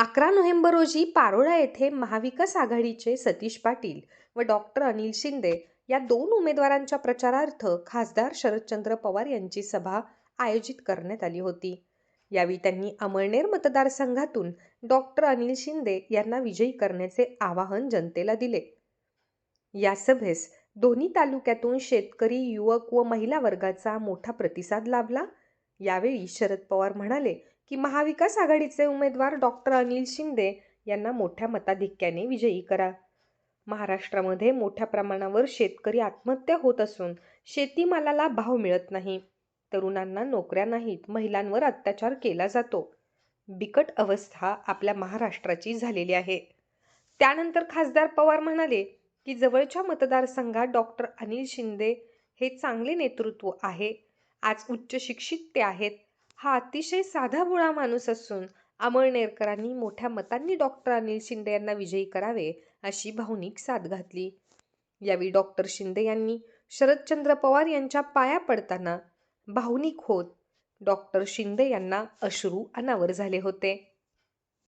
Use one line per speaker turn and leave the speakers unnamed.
अकरा नोव्हेंबर रोजी पारोळा येथे महाविकास आघाडीचे सतीश पाटील व डॉक्टर अनिल शिंदे या दोन उमेदवारांच्या प्रचारार्थ खासदार शरदचंद्र पवार यांची सभा आयोजित करण्यात आली होती. यावेळी त्यांनी अमळनेर मतदारसंघातून डॉक्टर अनिल शिंदे यांना विजयी करण्याचे आवाहन जनतेला दिले. या सभेस दोन्ही तालुक्यातून शेतकरी, युवक व महिला वर्गाचा मोठा प्रतिसाद लाभला. यावेळी शरद पवार म्हणाले की महाविकास आघाडीचे उमेदवार डॉक्टर अनिल शिंदे यांना मोठ्या मताधिक्याने विजयी करा. महाराष्ट्रामध्ये मोठ्या प्रमाणावर शेतकरी आत्महत्या होत असून शेतीमालाला भाव मिळत नाही. तरुणांना नोकऱ्या नाहीत, महिलांवर अत्याचार केला जातो. बिकट अवस्था आपल्या महाराष्ट्राची झालेली आहे. त्यानंतर खासदार पवार म्हणाले की जवळच्या मतदारसंघात डॉक्टर अनिल शिंदे हे चांगले नेतृत्व आहे. आज उच्च शिक्षित ते आहेत. हा अतिशय साधा बुळा माणूस असून अमळनेरकरांनी मोठ्या मतांनी डॉक्टर अनिल शिंदे यांना विजयी करावे अशी भावनिक साथ घातली. यावेळी डॉक्टर शिंदे यांनी शरदचंद्र पवार यांच्या पाया पडताना भावनिक होत डॉक्टर शिंदे यांना अश्रू अनावर झाले होते.